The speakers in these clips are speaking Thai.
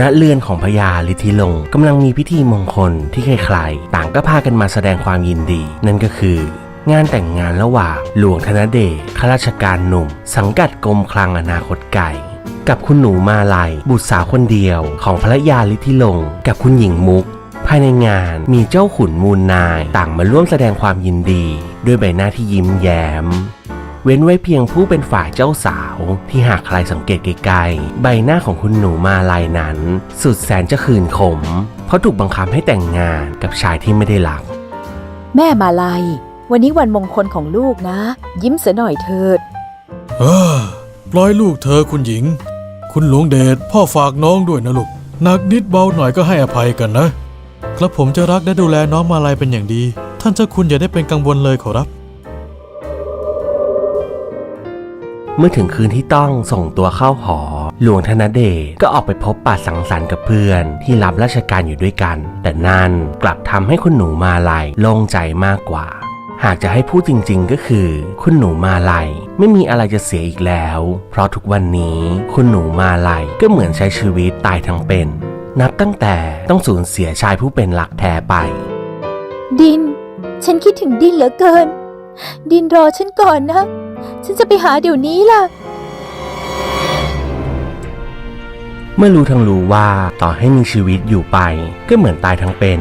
ณเรือนของพญาลิธิลงกำลังมีพิธีมงคลที่ใครๆต่างก็พากันมาแสดงความยินดี นั่นก็คืองานแต่งงานระหว่างหลวงธนเดชข้าราชการหนุ่ม สังกัดกรมคลังอนาคตไก่กับคุณหนูมาลัยบุตรสาวคนเดียวของพระยาลิธิลง กับคุณหญิงมุก ภายในงานมีเจ้าขุนมูลนาย ต่างมาร่วมแสดงความยินดี ด้วยใบหน้าที่ยิ้มแย้ม เว้นไว้เพียงผู้เป็นฝ่ายเจ้าสาว ที่หากใครสังเกตไกลๆใบหน้าของคุณหนูมาลายนั้น สุดแสนจะขื่นขม เพราะถูกบังคับให้แต่งงานกับชายที่ไม่ได้รัก แม่มาลัยวันนี้วันมงคลของลูกนะ ยิ้มเสียหน่อยเถิดเออปล่อยลูกเธอคุณหญิง คุณหลวงเดชพ่อฝากน้องด้วยนะลูกหนักนิดเบาหน่อยก็ให้อภัยกันนะครับผมจะรักและดูแลน้องมาลายเป็นอย่างดี ท่านเจ้าคุณอย่าได้เป็นกังวลเลยขอรับ เมื่อถึงคืนที่ต้องส่งตัวเข้าหอ หลวงธนเดชก็ออกไปพบปะสังสรรค์กับเพื่อนที่รับราชการอยู่ด้วยกัน แต่นั่นกลับทำให้คุณหนูมาลัยโล่งใจมากกว่า หากจะให้พูดจริงๆก็คือ คุณหนูมาลัยไม่มีอะไรจะเสียอีกแล้ว เพราะทุกวันนี้คุณหนูมาลัยก็เหมือนใช้ชีวิตตายทั้งเป็น นับตั้งแต่ต้องสูญเสียชายผู้เป็นหลักแท้ไป ดิน ฉันคิดถึงดินเหลือเกิน ดินรอฉันก่อนนะ ฉันจะไปหาเดี๋ยวนี้ล่ะ เมื่อรู้ทั้งรู้ว่าต่อให้มีชีวิตอยู่ไป ก็เหมือนตายทั้งเป็น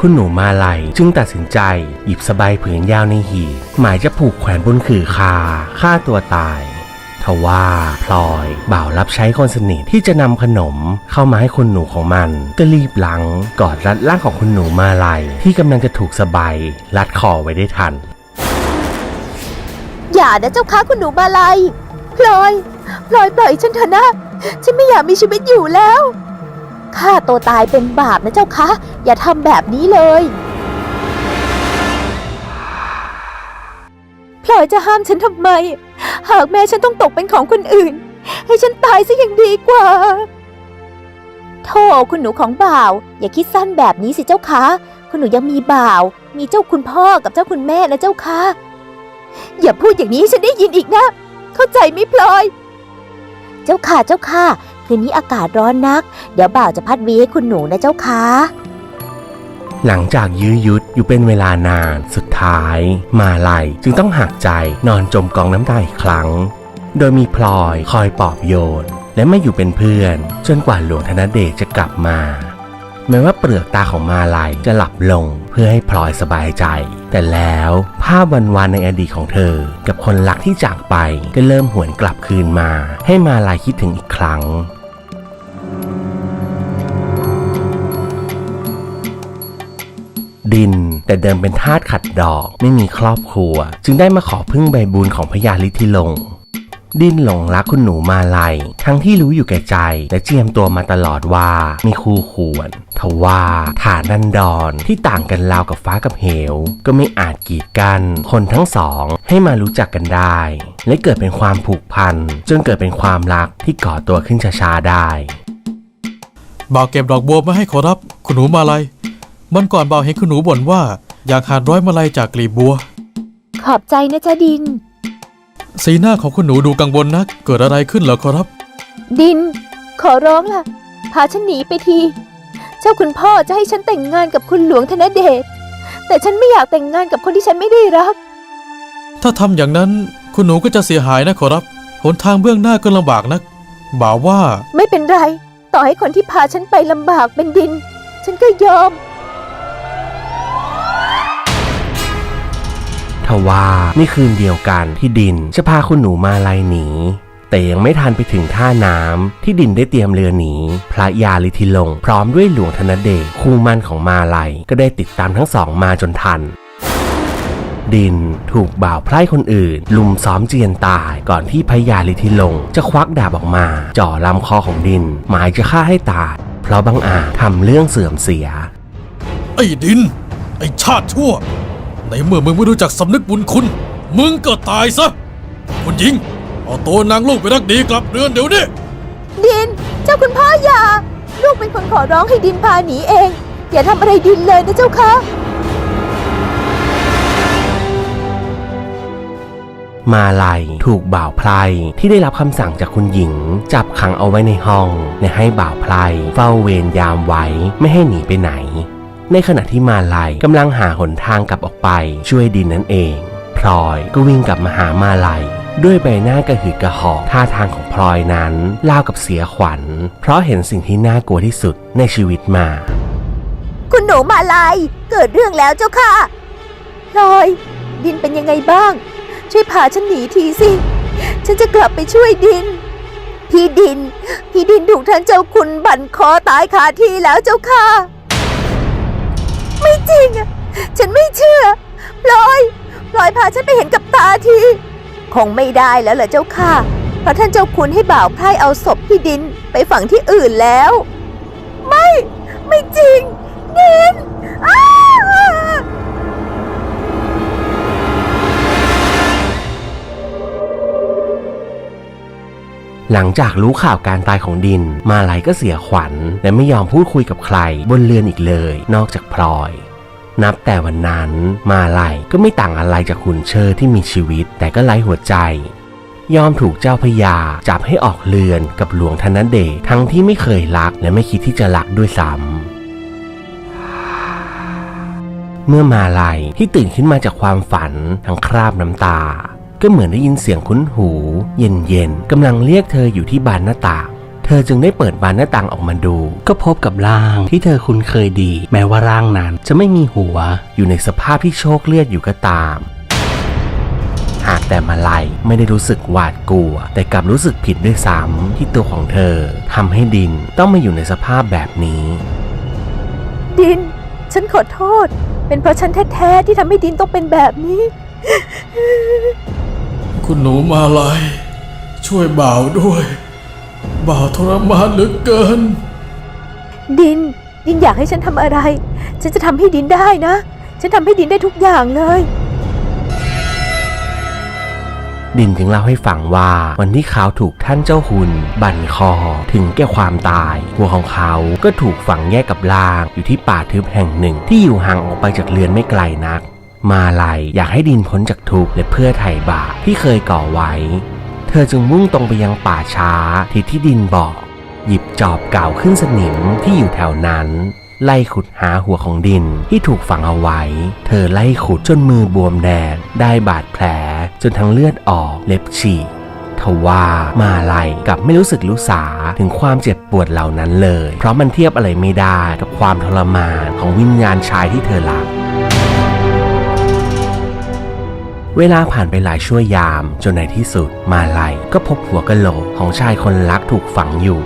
คุณหนูมาลัยจึงตัดสินใจ หยิบสบายผืนยาวในหีบหมายจะผูกแขวนบนขื่อคาฆ่าตัวตายทว่าพลอยบ่าวรับใช้คนสนิทที่จะนำขนมเข้ามาให้คุณหนูของมัน ก็รีบหลังกอดรัดร่างของคุณหนูมาลัยที่กำลังจะถูกสบายรัดคอไว้ได้ทัน อย่านะเจ้าค้าคุณหนูมาลัยพลอยพลอยปล่อยฉันเถอะนะ ฉันไม่อยากมีชีวิตอยู่แล้วฆ่าตัวตายเป็นบาปนะเจ้าคะอย่าทำแบบนี้เลยพลอยจะห้ามฉันทำไม หากแม่ฉันต้องตกเป็นของคนอื่น ให้ฉันตายซะยังดีกว่าโธ่คุณหนูของบ่าว อย่าคิดสั้นแบบนี้สิเจ้าคะคุณหนูยังมีบ่าว มีเจ้าคุณพ่อกับเจ้าคุณแม่นะเจ้าคะ อย่าพูดอย่างนี้ให้ฉันได้ยินอีกนะ เข้าใจไหมพลอย เจ้าค่ะเจ้าค่ะ คืนนี้อากาศร้อนนัก เดี๋ยวบ่าวจะพัดวีให้คุณหนูนะเจ้าค่ะ หลังจากยื้อยุดอยู่เป็นเวลานานสุดท้าย มาลัยจึงต้องหักใจนอนจมกองน้ำตาอีกครั้ง โดยมีพลอยคอยปลอบโยน และไม่อยู่เป็นเพื่อน จนกว่าหลวงธนเดชจะกลับมาแม้ว่าเปลือกตาของมาลัยจะหลับลงเพื่อให้พลอยสบายใจ แต่แล้ว ภาพวันวานๆในอดีตของเธอ กับคนรักที่จากไปก็เริ่มหวนกลับคืนมา ให้มาลายคิดถึงอีกครั้งดิน แต่เดิมเป็นทาสขัดดอก ไม่มีครอบครัว จึงได้มาขอพึ่งใบบุญของพญาลิธิลง ดินหลงรักคุณหนูมาลัย ทั้งที่รู้อยู่แก่ใจ และเจียมตัวมาตลอดว่ามีคู่ควรทว่าฐานดันดอนที่ต่างกันราวกับฟ้ากับเหว ก็ไม่อาจกีดกัน คนทั้งสองให้มารู้จักกันได้ และเกิดเป็นความผูกพัน จนเกิดเป็นความรักที่ก่อตัวขึ้นช้าๆได้บ่าวเก็บดอกบัวมาให้ขอรับ คุณหนูมาลายมันก่อนบ่าวเห็นคุณหนูบ่นว่า อยากหาดร้อยมาลัยจากกลีบบัว ขอบใจนะจ๊ะดิน สีหน้าของคุณหนูดูกังวลนัก เกิดอะไรขึ้นเหรอขอรับ ดิน ขอร้องล่ะ พาฉันหนีไปที เจ้าคุณพ่อจะให้ฉันแต่งงานกับคุณหลวงธนเดช แต่ฉันไม่อยากแต่งงานกับคนที่ฉันไม่ได้รัก ถ้าทำอย่างนั้นคุณหนูก็จะเสียหายนะขอรับ หนทางเบื้องหน้าก็ลำบากนัก บ่าวว่า ไม่เป็นไร ต่อให้คนที่พาฉันไปลำบากเป็นดิน ฉันก็ยอม ทว่าในคืนเดียวกันที่ดินจะพาคุณหนูมาลายหนีแต่ยังไม่ทันไปถึงท่าน้ำที่ดินได้เตรียมเรือหนี พระยาลิธิลง พร้อมด้วยหลวงธนเดชคู่มั่นของมาลายก็ได้ติดตามทั้งสองมาจนทัน ดินถูกบ่าวไพร่คนอื่น ลุมซ้อมเจียนตายก่อนที่พระยาลิธิลง จะควักดาบออกมา จ่อลำคอของดิน หมายจะฆ่าให้ตายเพราะบังอาจทำเรื่องเสื่อมเสีย ไอ้ดิน ไอ้ชาติชั่ว ในเมื่อมึงไม่รู้จักสำนึกบุญคุณ มึงก็ตายซะคุณหญิง เอาตัวนางลูกไปรักดีกลับเรือนเดี๋ยวนี้ ดิน เจ้าคุณพ่ออย่า ลูกเป็นคนขอร้องให้ดินพาหนีเอง อย่าทำอะไรดินเลยนะเจ้าคะมาลัยถูกบ่าวไพรที่ได้รับคำสั่งจากคุณหญิง จับขังเอาไว้ในห้อง และให้บ่าวไพรเฝ้าเวรยามไว้ไม่ให้หนีไปไหน ในขณะที่มาลัยกำลังหาหนทางกลับออกไปช่วยดินนั่นเอง พลอยก็วิ่งกลับมาหามาลัยด้วยใบหน้ากระหืดกระหอบท่าทางของพลอยนั้นรากับเสียขวัญ เพราะเห็นสิ่งที่น่ากลัวที่สุดในชีวิตมา คุณหนูมาลายเกิดเรื่องแล้วเจ้าค่ะพลอย ดินเป็นยังไงบ้าง ช่วยพาฉันหนีทีสิ ฉันจะกลับไปช่วยดิน พี่ดิน พี่ดินถูกท่านเจ้าคุณบั่นคอตายคาที่แล้วเจ้าค่ะ ไม่จริงอะฉันไม่เชื่อพลอยพลอยพาฉันไปเห็นกับตาที คงไม่ได้แล้วเหรอเจ้าค่ะ เพราะท่านเจ้าคุณให้บ่าวไพร่เอาศพพี่ดินไปฝังที่อื่นแล้ว ไม่ ไม่จริงดินอ้า หลังจากรู้ข่าวการตายของดิน มาลัยก็เสียขวัญ และไม่ยอมพูดคุยกับใคร บนเรือนอีกเลย นอกจากพลอย นับแต่วันนั้น มาลัยก็ไม่ต่างอะไรจากขุนเชอที่มีชีวิต แต่ก็ไร้หัวใจ ยอมถูกเจ้าพยาจับให้ออกเรือนกับหลวงธนเดชทั้งที่ไม่เคยรักและไม่คิดที่จะรักด้วยซ้ำเมื่อมาลัยที่ตื่นขึ้นมาจากความฝันทั้งคราบน้ำตา ก็เหมือนได้ยินเสียงคุ้นหู เย็นๆกำลังเรียกเธออยู่ที่บานหน้าต่างเธอจึงได้เปิดบานหน้าต่างออกมาดู ก็พบกับร่างที่เธอคุ้นเคยดี แม้ว่าร่างนั้นจะไม่มีหัว อยู่ในสภาพที่โชคเลือดอยู่ก็ตาม หากแต่มาลัยไม่ได้รู้สึกหวาดกลัว แต่กลับรู้สึกผิดด้วยซ้ำที่ตัวของเธอทำให้ดินต้องมาอยู่ในสภาพแบบนี้ ดิน ฉันขอโทษ เป็นเพราะฉันแท้ๆที่ทำให้ดินต้องเป็นแบบนี้ คุณหนูมาลายช่วยบ่าวด้วย บ่าวทรมานเหลือเกิน ดิน ดินอยากให้ฉันทำอะไร ฉันจะทำให้ดินได้นะ ฉันทำให้ดินได้ทุกอย่างเลย ดินจึงเล่าให้ฟังว่าวันที่เขาถูกท่านเจ้าคุณบั่นคอถึงแก่ความตาย หัวของเขาก็ถูกฝังแยกกับล่างอยู่ที่ป่าทึบแห่งหนึ่งที่อยู่ห่างออกไปจากเรือนไม่ไกลนัก มาลัยอยากให้ดินพ้นจากทุกข์และเพื่อไถ่บาปที่เคยก่อไว้ เธอจึงมุ่งตรงไปยังป่าช้าที่ที่ดินบอก หยิบจอบเก่าขึ้นสนิมที่อยู่แถวนั้นไล่ขุดหาหัวของดินที่ถูกฝังเอาไว้ เธอไล่ขุดจนมือบวมแดง ได้บาดแผลจนทั้งเลือดออกเล็บฉีกทว่ามาลัยกับไม่รู้สึกรู้สาถึงความเจ็บปวดเหล่านั้นเลย เพราะมันเทียบอะไรไม่ได้กับความทรมานของวิญญาณชายที่เธอรัก เวลาผ่านไปหลายชั่วยาม จนในที่สุดมาลัยก็พบหัวกะโหลกของชายคนรักถูกฝังอยู่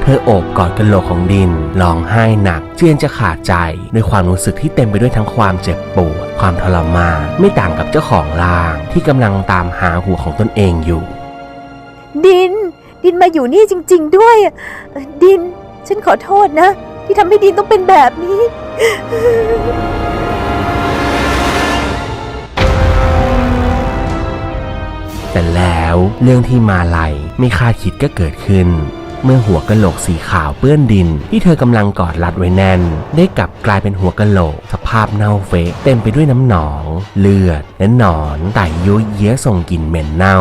เธอโอบกอดกะโหลกของดินร้องไห้หนัก เจียนจะขาดใจด้วยความรู้สึกที่เต็มไปด้วยทั้งความเจ็บปวดความทรมานไม่ต่างกับเจ้าของร่าง ที่กำลังตามหาหัวของตนเองอยู่ ดิน ดินมาอยู่นี่จริง ๆ ด้วย ดิน ฉันขอโทษนะ ที่ทำให้ดินต้องเป็นแบบนี้ แต่แล้วเรื่องที่มาลัยไม่คาดคิดก็เกิดขึ้น เมื่อหัวกะโหลกสีขาวเปื้อนดิน ที่เธอกำลังกอดรัดไว้แน่น ได้กลับกลายเป็นหัวกะโหลก สภาพเน่าเฟะเต็มไปด้วยน้ำหนอง เลือด และหนอนไต่ยุยเยี้ยส่งกลิ่นเหม็นเน่า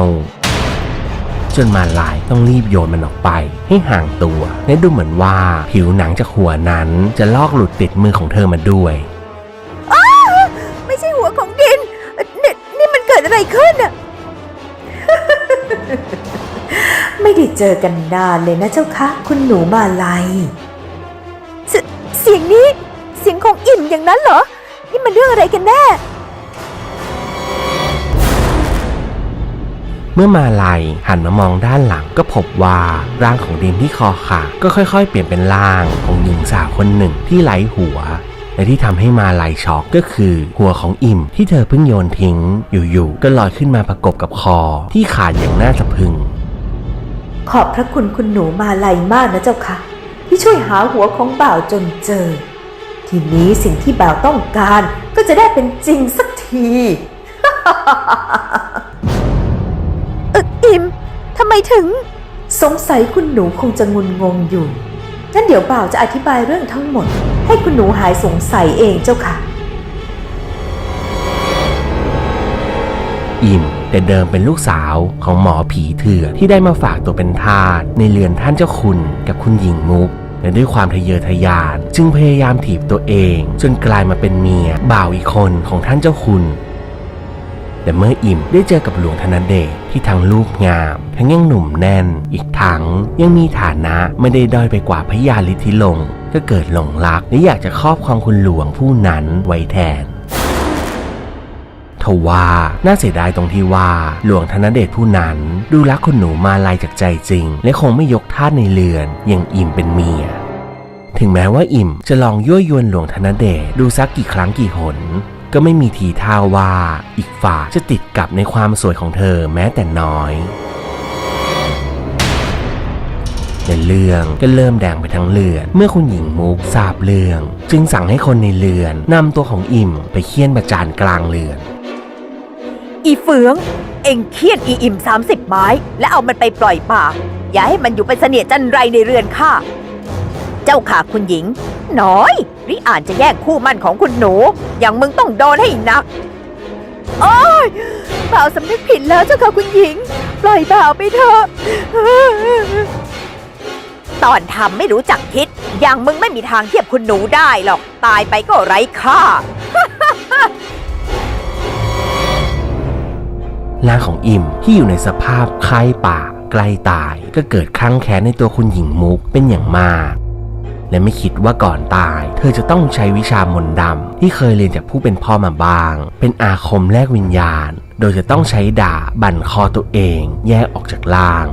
จนมาลายต้องรีบโยนมันออกไป ให้ห่างตัวและดูเหมือนว่าผิวหนังจากหัวนั้นจะลอกหลุดติดมือของเธอมาด้วยไม่ใช่หัวของดิน นี่นี่มันเกิดอะไรขึ้นอะ ไม่ได้เจอกันนานเลยนะเจ้าคะ คุณหนูมาลัยเสเสียงนี้ เสียงของอิ่มอย่างนั้นเหรอ นี่มันเรื่องอะไรกันแน่ เมื่อมาลายหันมามองด้านหลังก็พบว่าร่างของดินที่คอขาดก็ค่อยๆ เปลี่ยนเป็นร่างของหญิงสาวคนหนึ่งที่ไร้หัวและที่ทำให้มาลายช็อกก็คือ หัวของอิ่มที่เธอเพิ่งโยนทิ้ง อยู่ๆก็ลอยขึ้นมาประกบกับคอที่ขาดอย่างน่าสะพรึง ขอบพระคุณคุณหนูมาลัยมากนะเจ้าค่ะที่ช่วยหาหัวของบ่าวจนเจอ ทีนี้สิ่งที่บ่าวต้องการก็จะได้เป็นจริงสักทีเอออิ่มทำไมถึง สงสัยคุณหนูคงจะงุนงงอยู่งั้นเดี๋ยวบ่าวจะอธิบายเรื่องทั้งหมด ให้คุณหนูหายสงสัยเองเจ้าค่ะ อิ่ม แต่เดิมเป็นลูกสาวของหมอผีเถื่อนที่ได้มาฝากตัวเป็นทาสในเรือนท่านเจ้าคุณกับคุณหญิงมุกและด้วยความทะเยอทะยาน จึงพยายามถีบตัวเอง จนกลายมาเป็นเมียบ่าวอีกคนของท่านเจ้าคุณแต่เมื่ออิ่มได้เจอกับหลวงธนเดชที่ทั้งรูปงาม ทั้งยังหนุ่มแน่น อีกทั้งยังมีฐานะไม่ได้ด้อยไปกว่าพระยาลิทธิลง ก็เกิดหลงรักและอยากจะครอบครองคุณหลวงผู้นั้นไว้แทน ทว่าน่าเสียดายตรงที่ว่าหลวงธนเดชผู้นั้น ดูรักคุณหนูมาลายจากใจจริง และคงไม่ยกทาสในเรือนอย่างอิ่มเป็นเมียถึงแม้ว่าอิ่มจะลองยั่วยวนหลวงธนเดชดูสักกี่ครั้งกี่หน ก็ไม่มีทีท่าว่าอีกฝ่าจะติดกับในความสวยของเธอแม้แต่น้อยและเรื่องก็เริ่มแดงไปทั้งเรือน เมื่อคุณหญิงมุกทราบเรื่อง จึงสั่งให้คนในเรือนนำตัวของอิ่มไปเคี่ยนประจานกลางเรือน อีเฟือง เอ็งเคียนอีอิ่ม 30 ไม้ และเอามันไปปล่อยป่า อย่าให้มันอยู่เป็นเสนียดจันไรในเรือนข้า เจ้าค่ะคุณหญิง น้อยริอ่านจะแย่งคู่มั่นของคุณหนู อย่างมึงต้องโดนให้หนัก โอ้ยบ่าวสำนึกผิดแล้วเจ้าค่ะคุณหญิง ปล่อยบ่าวไปเถอะ ตอนทำไม่รู้จักคิด อย่างมึงไม่มีทางเทียบคุณหนูได้หรอก ตายไปก็ไร้ค่า ร่างของอิมที่อยู่ในสภาพคล้ายป่าใกล้ตาย ก็เกิดคลั่งแค้นในตัวคุณหญิงมุกเป็นอย่างมาก และไม่คิดว่าก่อนตาย เธอจะต้องใช้วิชามนต์ดำที่เคยเรียนจากผู้เป็นพ่อมาบ้าง เป็นอาคมแลกวิญญาณ โดยจะต้องใช้ด่าบั่นคอตัวเอง แยกออกจากล่าง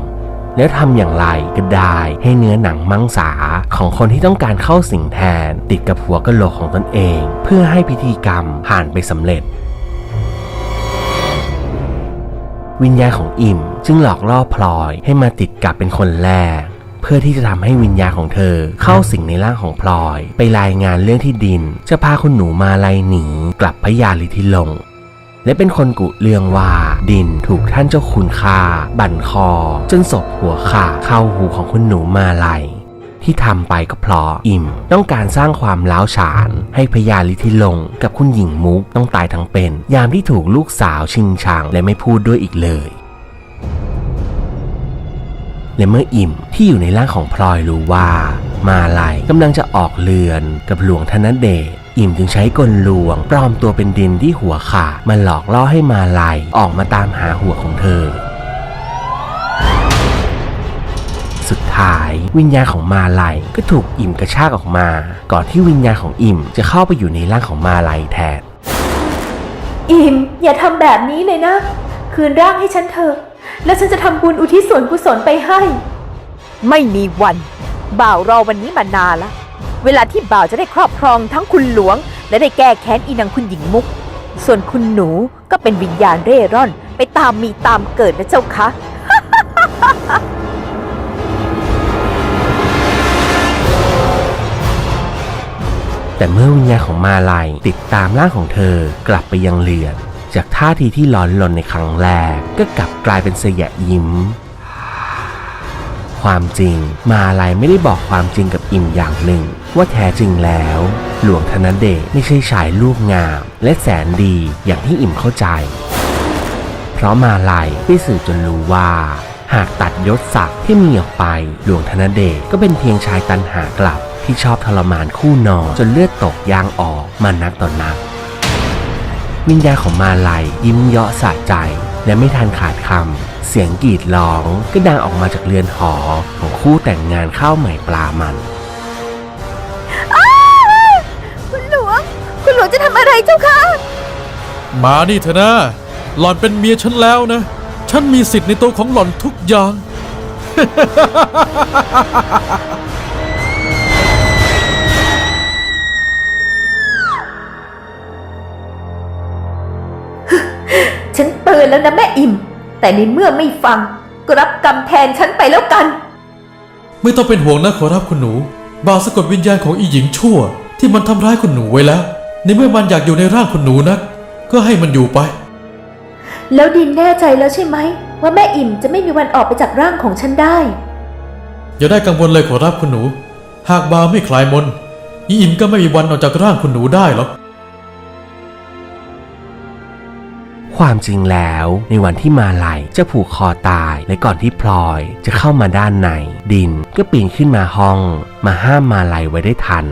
แล้วทำอย่างไรก็ได้ให้เนื้อหนังมังสาของคนที่ต้องการเข้าสิงแทน ติดกับหัวกะโหลกของตนเอง เพื่อให้พิธีกรรมผ่านไปสำเร็จ วิญญาณของอิ่ม จึงหลอกล่อพลอยให้มาติดกับเป็นคนแรก เพื่อที่จะทำให้วิญญาณของเธอ เข้าสิงในร่างของพลอย ไปรายงานเรื่องที่ดิน จะพาคุณหนูมาไลหนีกลับพระยาลิทิลง และเป็นคนกุเรื่องว่า ดินถูกท่านเจ้าคุณฆ่าบั่นคอ จนศพหัวขาดเข้าหูของคุณหนูมาไล ที่ทำไปก็เพราะอิ่ม ต้องการสร้างความล้าวฉาน ให้พญาลิทิลงกับคุณหญิงมุกต้องตายทั้งเป็น ยามที่ถูกลูกสาวชิงชังและไม่พูดด้วยอีกเลยและเมื่ออิ่มที่อยู่ในร่างของพลอยรู้ว่า มาลายกำลังจะออกเรือนกับหลวงธนเดชอิ่มจึงใช้กลลวง ปลอมตัวเป็นดินที่หัวขาดมาหลอกล่อให้มาลายออกมาตามหาหัวของเธอ สุดท้าย วิญญาณของมาลายก็ถูกอิ่มกระชากออกมา ก่อนที่วิญญาณของอิ่มจะเข้าไปอยู่ในร่างของมาลายแทน อิมอย่าทำแบบนี้เลยนะ คืนร่างให้ฉันเถอะ แล้วฉันจะทำบุญอุทิศส่วนกุศลไปให้ ไม่มีวัน บ่าวรอวันนี้มานานละ เวลาที่บ่าวจะได้ครอบครองทั้งคุณหลวง และได้แก้แค้นอีนางคุณหญิงมุก ส่วนคุณหนูก็เป็นวิญญาณเร่ร่อน ไปตามมีตามเกิดนะเจ้าคะ แต่เมื่อวิญญาณของมาลายติดตามร่างของเธอกลับไปยังเรือน จากท่าทีที่ร้อนรนในครั้งแรก ก็กลับกลายเป็นเสยะยิ้ม ความจริงมาลายไม่ได้บอกความจริงกับอิมอย่างหนึ่ง ว่าแท้จริงแล้ว หลวงธนเดชไม่ใช่ชายรูปงาม และแสนดีอย่างที่อิมเข้าใจ เพราะมาลายได้สื่อจนรู้ว่าหากตัดยศศักดิ์ที่มีออกไป หลวงธนเดชก็เป็นเพียงชายตันหากลับ ที่ชอบทรมานคู่นอนจนเลือดตกยางออกมานักต่อนนัก วิญญาณของมาลายยิ้มเยาะสะใจ และไม่ทันขาดคำเสียงกรีดร้องก็ดังออกมาจากเรือนหอของคู่แต่งงานข้าวใหม่ปลามันคุณหลวง คุณหลวงจะทำอะไรเจ้าคะมานี่เถอะนะหล่อนเป็นเมียฉันแล้วนะ ฉันมีสิทธิ์ในตัวของหล่อนทุกอย่าง อนแล้วนะแม่อิมแต่ในเมื่อไม่ฟังก็รับกรรมแทนฉันไปแล้วกัน ไม่ต้องเป็นห่วงนะขอรับคุณหนู บ่าวสะกดวิญญาณของอีหญิงชั่ว ที่มันทำร้ายคุณหนูไว้แล้ว ในเมื่อมันอยากอยู่ในร่างคุณหนูนักก็ให้มันอยู่ไป แล้วดินแน่ใจแล้วใช่ไหม ว่าแม่อิมจะไม่มีวันออกไปจากร่างของฉันได้ อย่าได้กังวลเลยขอรับคุณหนู หากบ่าวไม่คลายมนต์อีอิมก็ไม่มีวันออกจากร่างคุณหนูได้หรอก ความจริงแล้ว ในวันที่มาลัยจะผูกคอตายและก่อนที่พลอยจะเข้ามาด้านใน ดินก็ปีนขึ้นมาห้อง มาห้ามมาลัยไว้ได้ทัน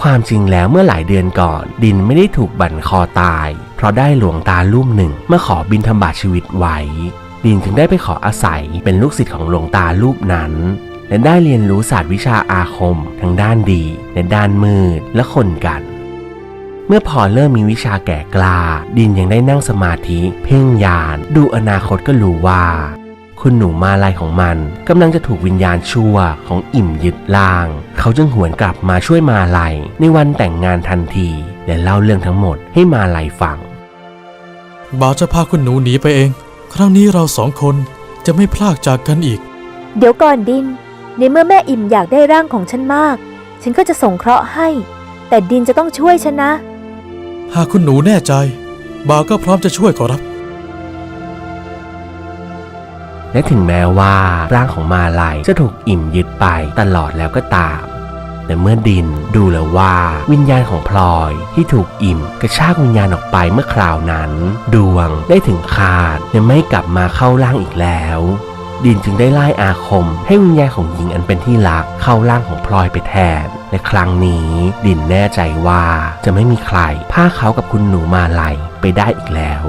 ความจริงแล้วเมื่อหลายเดือนก่อน ดินไม่ได้ถูกบั่นคอตาย เพราะได้หลวงตารูปหนึ่งมาขอบินทบาทชีวิตไว้ ดินจึงได้ไปขออาศัยเป็นลูกศิษย์ของหลวงตารูปนั้นและได้เรียนรู้ศาสตร์วิชาอาคม ทั้งด้านดีและด้านมืดและคนกัน เมื่อพอเริ่มมีวิชาแก่กล้า ดินยังได้นั่งสมาธิ เพ่งยาน ดูอนาคตก็รู้ว่า คุณหนูมาลายของมันกำลังจะถูกวิญญาณชั่วของอิ่มยึดล่าง เขาจึงหวนกลับมาช่วยมาลัยในวันแต่งงานทันที และเล่าเรื่องทั้งหมดให้มาลัยฟังบ่าวจะพาคุณหนูหนีไปเอง ครั้งนี้เราสองคนจะไม่พลากจากกันอีก เดี๋ยวก่อนดิน ในเมื่อแม่อิ่มอยากได้ร่างของฉันมาก ฉันก็จะส่งเคราะห์ให้ แต่ดินจะต้องช่วยฉันนะ หากคุณหนูแน่ใจ บ่าวก็พร้อมจะช่วยขอรับ และถึงแม้ว่าร่างของมาลัยจะถูกอิ่มยึดไปตลอดแล้วก็ตาม แต่เมื่อดินดูแล้วว่าวิญญาณของพลอยที่ถูกอิ่มกระชากวิญญาณออกไปเมื่อคราวนั้น ดวงได้ถึงคาดและไม่กลับมาเข้าร่างอีกแล้ว ดินจึงได้ไล่อาคม ให้วิญญาณของหญิงอันเป็นที่รักเข้าร่างของพลอยไปแทนและครั้งนี้ดินแน่ใจว่าจะไม่มีใครพาเขากับคุณหนูมาลัยไปได้อีกแล้ว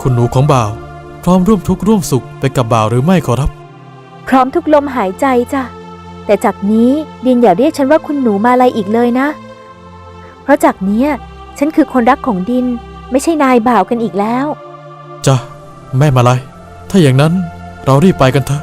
คุณหนูของบ่าว พร้อมร่วมทุกข์ร่วมสุขไปกับบ่าวหรือไม่ขอรับ พร้อมทุกลมหายใจจ้ะ แต่จากนี้ดินอย่าเรียกฉันว่าคุณหนูมาลัยอีกเลยนะ เพราะจากเนี้ยฉันคือคนรักของดินไม่ใช่นายบ่าวกันอีกแล้ว จ้ะ แม่มาลาย ถ้าอย่างนั้นเรารีบไปกันเถอะ